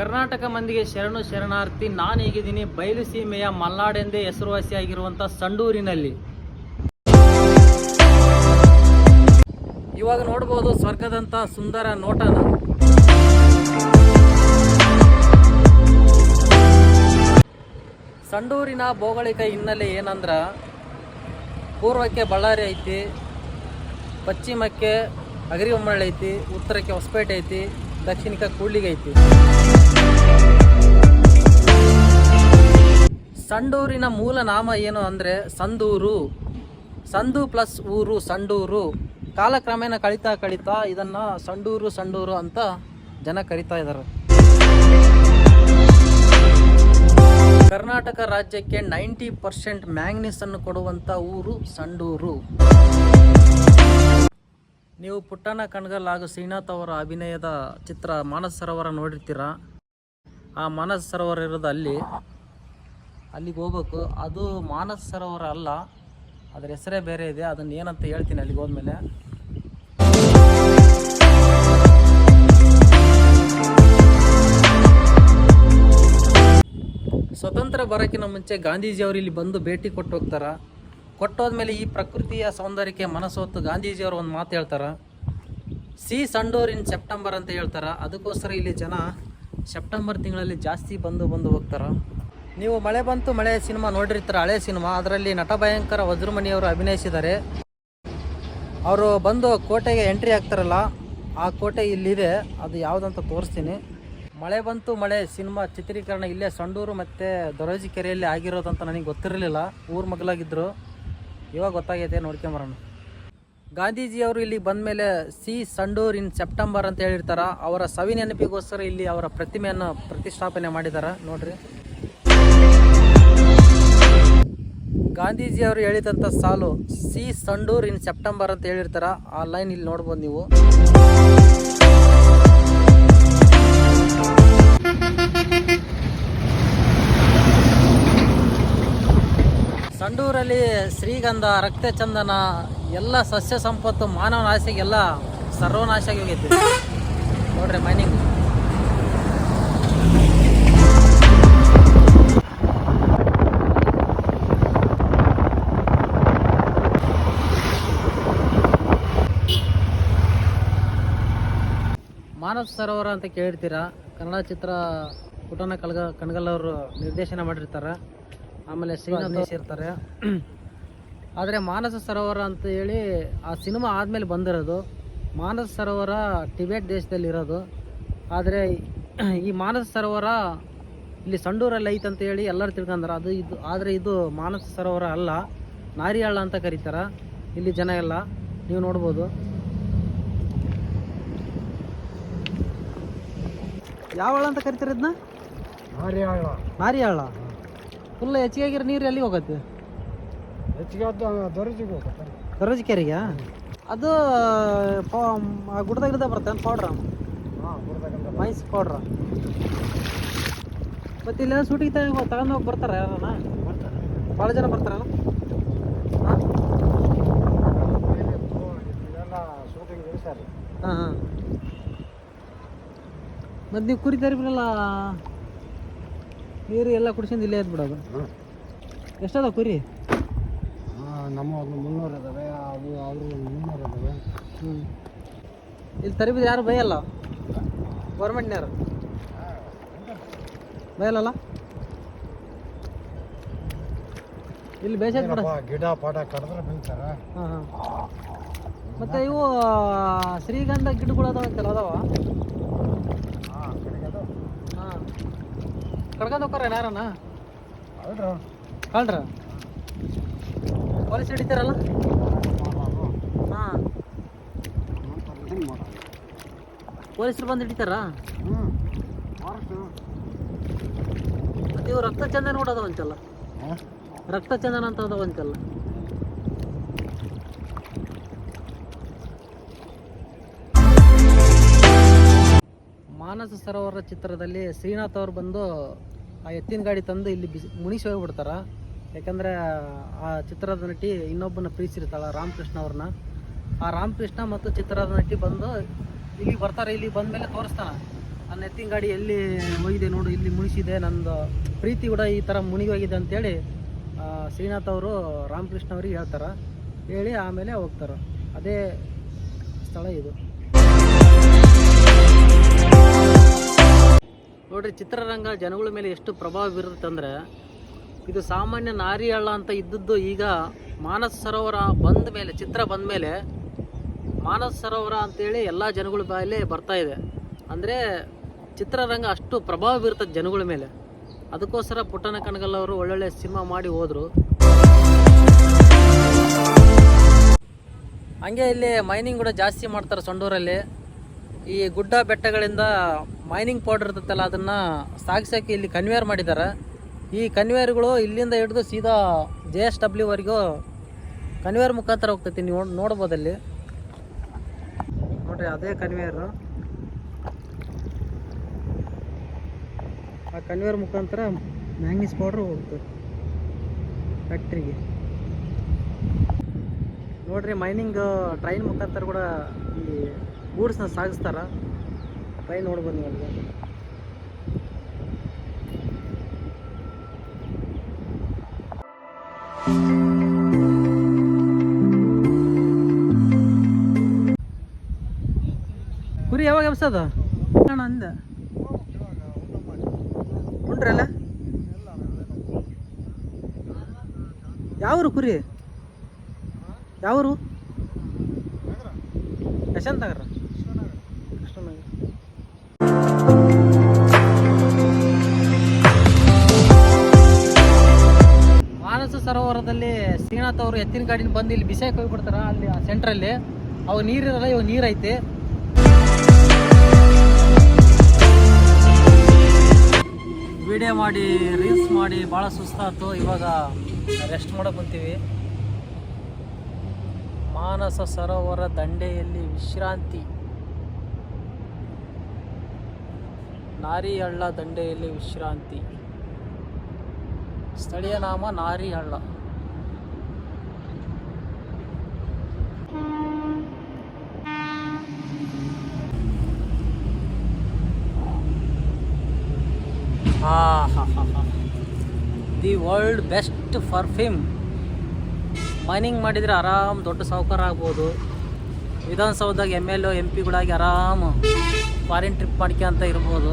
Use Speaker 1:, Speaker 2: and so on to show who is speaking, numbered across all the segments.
Speaker 1: ಕರ್ನಾಟಕ ಮಂದಿಗೆ ಶರಣು ಶರಣಾರ್ಥಿ, ನಾನು ಹೇಗಿದ್ದೀನಿ. ಬಯಲು ಸೀಮೆಯ ಮಲ್ನಾಡೆಂದೇ ಹೆಸರುವಾಸಿಯಾಗಿರುವಂಥ ಸಂಡೂರಿನಲ್ಲಿ. ಇವಾಗ ನೋಡ್ಬೋದು ಸ್ವರ್ಗದಂಥ ಸುಂದರ ನೋಟನ. ಸಂಡೂರಿನ ಭೌಗೋಳಿಕ ಹಿನ್ನೆಲೆ ಏನಂದ್ರ, ಪೂರ್ವಕ್ಕೆ ಬಳ್ಳಾರಿ ಐತಿ, ಪಶ್ಚಿಮಕ್ಕೆ ಅಗರಿಬೊಮ್ಮಳ್ಳಿ ಐತಿ, ಉತ್ತರಕ್ಕೆ ಹೊಸಪೇಟೆ ಐತಿ ದಕ್ಷಿಣಕ್ಕೆ ಕೂಡ್ಲಿಗೆ ಐತಿ. ಸಂಡೂರಿನ ಮೂಲ ನಾಮ ಏನು ಅಂದರೆ ಸಂದೂರು. ಸಂದು ಪ್ಲಸ್ ಊರು ಸಂಡೂರು. ಕಾಲಕ್ರಮೇಣ ಕಳಿತಾ ಕಳಿತಾ ಇದನ್ನು ಸಂಡೂರು ಸಂಡೂರು ಅಂತ ಜನ ಕರಿತಾ ಇದ್ದಾರೆ ಕರ್ನಾಟಕ ರಾಜ್ಯಕ್ಕೆ ನೈಂಟಿ ಪರ್ಸೆಂಟ್ ಮ್ಯಾಂಗ್ನೀಸನ್ನು ಕೊಡುವಂಥ ಊರು ಸಂಡೂರು. ನೀವು ಪುಟ್ಟಣ್ಣ ಕಣ್ಗಲ್ ಹಾಗೂ ಶ್ರೀನಾಥ್ ಅವರ ಅಭಿನಯದ ಚಿತ್ರ ಮಾನಸ ಸರೋವರ ನೋಡಿರ್ತೀರ? ಆ ಮಾನಸ ಸರೋವರ ಇರೋದು ಅಲ್ಲಿ. ಅಲ್ಲಿಗೆ ಹೋಗ್ಬೇಕು. ಅದು ಮಾನಸ ಸರೋವರ ಅಲ್ಲ. ಅದರ ಹೆಸರೇ ಬೇರೆ ಇದೆ. ಅದನ್ನ ಏನಂತ ಹೇಳ್ತೀನಿ ಅಲ್ಲಿಗೆ ಹೋದ್ಮೇಲೆ. ಸ್ವತಂತ್ರ ಬರೋಕ್ಕಿಂತ ಮುಂಚೆ ಗಾಂಧೀಜಿಯವರು ಇಲ್ಲಿ ಬಂದು ಭೇಟಿ ಕೊಟ್ಟು ಹೋಗ್ತಾರ? ಕೊಟ್ಟೋದ್ಮೇಲೆ ಈ ಪ್ರಕೃತಿಯ ಸೌಂದರ್ಯಕ್ಕೆ ಮನಸ್ಸೊತ್ತು ಗಾಂಧೀಜಿಯವರು ಒಂದು ಮಾತು ಹೇಳ್ತಾರೆ. ಸಿ ಸಂಡೋರ್ ಇನ್ ಸೆಪ್ಟೆಂಬರ್ ಅಂತ ಹೇಳ್ತಾರೆ. ಅದಕ್ಕೋಸ್ಕರ ಇಲ್ಲಿ ಜನ ಸೆಪ್ಟೆಂಬರ್ ತಿಂಗಳಲ್ಲಿ ಜಾಸ್ತಿ ಬಂದು ಬಂದು ಹೋಗ್ತಾರೆ. ನೀವು ಮಳೆ ಬಂತು ಮಳೆ ಸಿನಿಮಾ ನೋಡಿರ್ತಾರೆ, ಹಳೆ ಸಿನಿಮಾ. ಅದರಲ್ಲಿ ನಟ ಭಯಂಕರ ವಜ್ರಮಣಿಯವರು ಅಭಿನಯಿಸಿದ್ದಾರೆ. ಅವರು ಬಂದು ಕೋಟೆಗೆ ಎಂಟ್ರಿ ಆಗ್ತಾರಲ್ಲ ಆ ಕೋಟೆ ಇಲ್ಲಿದೆ. ಅದು ಯಾವುದಂತ ತೋರಿಸ್ತೀನಿ. ಮಳೆ ಬಂತು ಮಳೆ ಸಿನಿಮಾ ಚಿತ್ರೀಕರಣ ಇಲ್ಲೇ ಸಂಡೂರು ಮತ್ತು ದೊರಜಿ ಕೆರೆಯಲ್ಲಿ ಆಗಿರೋದಂತ ನನಗೆ ಗೊತ್ತಿರಲಿಲ್ಲ. ಊರ ಮಗಲಾಗಿದ್ದರು ಇವಾಗ ಗೊತ್ತಾಗೈತೆ ನೋಡ್ಕೊಂಬರೋಣ ಗಾಂಧೀಜಿಯವರು ಇಲ್ಲಿ ಬಂದ ಮೇಲೆ ಸಿ ಸಂಡೂರ್ ಇನ್ ಸೆಪ್ಟೆಂಬರ್ ಅಂತ ಹೇಳಿರ್ತಾರ. ಅವರ ಸವಿ ನೆನಪಿಗೋಸ್ಕರ ಇಲ್ಲಿ ಅವರ ಪ್ರತಿಮೆಯನ್ನು ಪ್ರತಿಷ್ಠಾಪನೆ ಮಾಡಿದ್ದಾರೆ ನೋಡ್ರಿ. ಗಾಂಧೀಜಿಯವರು ಹೇಳಿದಂಥ ಸಾಲು ಸಿ ಸಂಡೂರ್ ಇನ್ ಸೆಪ್ಟೆಂಬರ್ ಅಂತ ಹೇಳಿರ್ತಾರ. ಆ ಲೈನ್ ಇಲ್ಲಿ ನೋಡ್ಬೋದು ನೀವು. ಸಂಡೂರಲ್ಲಿ ರಕ್ತ ಚಂದನ ಎಲ್ಲ ಸಸ್ಯ ಸಂಪತ್ತು, ಮಾನವ ನಾಶಿಗೆಲ್ಲ ಸರ್ವನಾಶ ಆಗಿ ಹೋಗೈತಿ. ನೋಡ್ರಿ ಮೈನಿಂಗ್. ಮಾನವ ಸರೋವರ ಅಂತ ಕೇಳಿರ್ತೀರಾ? ಕನ್ನಡ ಚಿತ್ರ ಪುಟನ ಕಲ್ಗ ಕಣಗಲ್ ಅವರು ನಿರ್ದೇಶನ ಮಾಡಿರ್ತಾರೆ. ಆಮೇಲೆ ಶ್ರೀನಾಥ್ ಇರ್ತಾರೆ. ಆದರೆ ಮಾನಸ ಸರೋವರ ಅಂತ ಹೇಳಿ ಆ ಸಿನಿಮಾ ಆದಮೇಲೆ ಬಂದಿರೋದು. ಮಾನಸ ಸರೋವರ ಟಿಬೆಟ್ ದೇಶದಲ್ಲಿರೋದು ಆದರೆ ಈ ಮಾನಸ ಸರೋವರ ಇಲ್ಲಿ ಸಂಡೂರಲ್ಲಿ ಐತೆ ಅಂತ ಹೇಳಿ ಎಲ್ಲರೂ ತಿಳ್ಕೊಂಡ್ರೆ. ಅದು ಇದು ಆದರೆ ಇದು ಮಾನಸ ಸರೋವರ ಅಲ್ಲ. ನಾರಿಯಾಳ ಅಂತ ಕರೀತಾರ. ಇಲ್ಲಿ ಜನ ಎಲ್ಲ ನೀವು ನೋಡ್ಬೋದು. ಯಾವಳ ಹಳ್ಳ ಅಂತ ಕರಿತಾರೆ ಇದನ್ನ
Speaker 2: ನಾರಿಯಾಳ.
Speaker 1: ನಾರಿಯಾಳ. ಫುಲ್ ಹೆಚ್ಚಿಗೆ ಆಗಿರೋ ನೀರು ಎಲ್ಲಿ ಹೋಗುತ್ತೆ?
Speaker 2: ಹೆಚ್ಚಿಗೆ
Speaker 1: ದರೋಜಿ ಕೆರೆಗೆ ಅದು ಗುಡ್ದಾಗಿಡ್ದ ಬರುತ್ತೆ ಪೌಡ್ರ ಮೈಸ್ ಪೌಡ್ರ ಮತ್ತು ಇಲ್ಲೆಲ್ಲ ಸೂಟಿಗೆ ತಗೊಂಡು ತಗೊಂಡು ಹೋಗಿ ಬರ್ತಾರೆ ಯಾರನ್ನ
Speaker 2: ಬರ್ತಾರೆ
Speaker 1: ಭಾಳ ಜನ ಬರ್ತಾರಲ್ಲ? ಹಾಂ? ಹಾಂ ಮತ್ತು ನೀವು ಕುರಿ ತರಿಬಿರಲ್ಲ ನೀರು ಎಲ್ಲ ಕುಡ್ಸ್ಕೊಂಡು ಇಲ್ಲೇ ಎದ್ದು ಬಿಡೋದು
Speaker 2: ಹಾಂ
Speaker 1: ಎಷ್ಟದ ಕುರಿ?
Speaker 2: ನಮ್ಮ ಒಂದು ಮುನ್ನೂರು ಇದಾವೆ ಅದು ಅವರು ಮುನ್ನೂರು ಇದಾವೆ.
Speaker 1: ಹ್ಞೂ ಇಲ್ಲಿ ತರಿಬಿದ ಯಾರು ಬೈಯಲ್ಲ? ಅಲ್ಲ ಬೈಯಲ್ಲಲ್ಲ? ಇಲ್ಲಿ
Speaker 2: ಬೇಸಾಯ ಗಿಡ ಪಾಠ ಕಡಿದ್ರೆ
Speaker 1: ಹಾಂ ಹಾಂ. ಮತ್ತು ಇವು ಶ್ರೀಗಂಧ ಗಿಡಗಳು ಅದಾವ ಅಂತಲ್ಲ ಅದಾವ?
Speaker 2: ಹಾಂ ಕಡೆಗೆ ಅದು
Speaker 1: ಹಾಂ. ಕಡ್ಕೊಂಡು ಹೋಗ್ತಾರ ಯಾರನ್ನ?
Speaker 2: ಹೌದ್ರಾ
Speaker 1: ಕಳ್ರ. ಪೊಲೀಸ್ ಹಿಡಿತಾರಲ್ಲ? ಹಾಂ. ಪೊಲೀಸರು ಬಂದು ಹಿಡಿತಾರ? ಇವು ರಕ್ತ ಚಂದನ ಕೂಡ ಅದಾವಂತಲ್ಲ. ರಕ್ತ ಚಂದನ ಅಂತ ಅದಾವಂತಲ್ಲ. ಮಾನಸ ಸರೋವರ ಚಿತ್ರದಲ್ಲಿ ಶ್ರೀನಾಥ್ ಅವ್ರು ಬಂದು ಆ ಎತ್ತಿನ ಗಾಡಿ ತಂದು ಇಲ್ಲಿ ಬಿಸಿ ಮುಣಿಸಿ ಹೋಗ್ಬಿಡ್ತಾರ? ಯಾಕಂದ್ರೆ ಆ ಚಿತ್ರದ ನಟಿ ಇನ್ನೊಬ್ಬನ ಪ್ರೀತಿಸಿರ್ತಾಳೆ ರಾಮಕೃಷ್ಣ ಅವ್ರನ್ನ. ಆ ರಾಮಕೃಷ್ಣ ಮತ್ತು ಚಿತ್ರದ ನಟಿ ಬಂದು ಇಲ್ಲಿ ಬರ್ತಾರೆ, ಇಲ್ಲಿ ಬಂದ ಮೇಲೆ ತೋರಿಸ್ತಾನೆ ಆ ಎತ್ತಿನ ಗಾಡಿ ಎಲ್ಲಿ ಹೋಗಿದೆ ನೋಡು, ಇಲ್ಲಿ ಮುನಿಸಿದೆ ನಂದು ಪ್ರೀತಿ ಕೂಡ ಈ ಥರ ಮುನಿಗೆ ಹೋಗಿದೆ ಅಂತೇಳಿ ಶ್ರೀನಾಥ್ ಅವರು ರಾಮಕೃಷ್ಣ ಅವ್ರಿಗೆ ಹೇಳ್ತಾರೆ. ಹೇಳಿ ಆಮೇಲೆ ಹೋಗ್ತಾರೆ. ಅದೇ ಸ್ಥಳ ಇದು. ನೋಡ್ರಿ, ಚಿತ್ರರಂಗ ಜನಗಳ ಮೇಲೆ ಎಷ್ಟು ಪ್ರಭಾವ ಬೀರುತ್ತೆ ಅಂದರೆ ಇದು ಸಾಮಾನ್ಯ ನಾರಿ ಹಳ್ಳ ಅಂತ ಇದ್ದದ್ದು ಈಗ ಮಾನಸ ಸರೋವರ ಬಂದ ಮೇಲೆ, ಚಿತ್ರ ಬಂದ ಮೇಲೆ ಮಾನಸ ಸರೋವರ ಅಂತೇಳಿ ಎಲ್ಲ ಜನಗಳ ಬಾಯಲ್ಲಿ ಬರ್ತಾ ಇದೆ. ಅಂದರೆ ಚಿತ್ರರಂಗ ಅಷ್ಟು ಪ್ರಭಾವ ಬೀರ್ತದೆ ಜನಗಳ ಮೇಲೆ. ಅದಕ್ಕೋಸ್ಕರ ಪುಟ್ಟನ ಕಣಗಲ್ಲವರು ಒಳ್ಳೊಳ್ಳೆ ಸಿನಿಮಾ ಮಾಡಿ ಹೋದರು. ಹಂಗೆ ಇಲ್ಲಿ ಮೈನಿಂಗ್ ಕೂಡ ಜಾಸ್ತಿ ಮಾಡ್ತಾರೆ ಸೊಂಡೂರಲ್ಲಿ. ಈ ಗುಡ್ಡ ಬೆಟ್ಟಗಳಿಂದ ಮೈನಿಂಗ್ ಪೌಡರ್ ಇರ್ತೈತಲ್ಲ, ಅದನ್ನು ಸಾಗಿಸೋಕೆ ಇಲ್ಲಿ ಕನ್ವೇರ್ ಮಾಡಿದ್ದಾರೆ. ಈ ಕನ್ವೇರ್ಗಳು ಇಲ್ಲಿಂದ ಹಿಡಿದು ಸೀದಾ ಜೆ ಎಸ್ ಡಬ್ಲ್ಯೂವರೆಗೂ ಕನ್ವೇರ್ ಮುಖಾಂತರ ಹೋಗ್ತೈತಿ, ನೀವು ನೋಡ್ಬೋದಲ್ಲಿ. ನೋಡ್ರಿ, ಅದೇ ಕನ್ವೇರು. ಆ ಕನ್ವೇರ್ ಮುಖಾಂತರ ಮ್ಯಾಂಗೀಸ್ ಪೌಡ್ರ್ ಹೋಗ್ತದೆ ಫ್ಯಾಕ್ಟ್ರಿಗೆ. ನೋಡ್ರಿ, ಮೈನಿಂಗ್ ಟ್ರೈನ್ ಮುಖಾಂತರ ಕೂಡ ಈ ಗೂಡ್ಸ್ನ ಸಾಗಿಸ್ತಾರ. ಟ್ರೈನ್ ನೋಡ್ಬೋದು ನೀವು ಕುರಿ ಯಾವಾಗ ಎಬ್ಸದ? ಅಂದ. ಉಂಡ್ರಲ್ಲ? ಯಾವ್ರು ಕುರಿ? ಯಾವರು? ಯಶಂತ್ ನಗರ ಕೃಷ್ಣನಗರ. ಸರೋವರದಲ್ಲಿ ಶ್ರೀನಾಥ್ ಅವರು ಎತ್ತಿನ ಗಾಡಿನ ಬಂದು ಇಲ್ಲಿ ಬಿಸಾಕ್ ಹೋಗ್ಬಿಡ್ತಾರ, ಅಲ್ಲಿ ಸೆಂಟ್ರಲ್ಲಿ ಅವು ನೀರಿರಲ್ಲ ಇವಾಗ ನೀರೈತೆ ವಿಡಿಯೋ ಮಾಡಿ, ರೀಲ್ಸ್ ಮಾಡಿ, ಭಾಳ ಸುಸ್ತಾಯ್ತು. ಇವಾಗ ರೆಸ್ಟ್ ಮಾಡೋಕೆ ಬಂತೀವಿ ಮಾನಸ ಸರೋವರ ದಂಡೆಯಲ್ಲಿ ವಿಶ್ರಾಂತಿ. ನಾರಿ ಹಳ್ಳ ದಂಡೆಯಲ್ಲಿ ವಿಶ್ರಾಂತಿ. ಸ್ಥಳೀಯ ನಾಮ ನಾರಿ ಹಳ್ಳ the world best perfume. Mining ಮಾಡಿದರೆ ಆರಾಮ್ ದೊಡ್ಡ ಸಾಹುಕಾರ ಆಗ್ಬೋದು. ವಿಧಾನಸೌಧದಾಗ ಎಂ ಎಲ್ ಎಂ ಪಿಗಳಾಗಿ ಆರಾಮ್ ಫಾರಿನ್ ಟ್ರಿಪ್ ಮಾಡ್ಕೊಂತ ಇರ್ಬೋದು.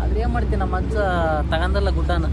Speaker 1: ಆದರೆ ಏನು ಮಾಡ್ತೀನಿ ನಮ್ಮ ಅಜ್ಜ ತಗೊಂಡಲ್ಲ ಗುಡ್ಡನ?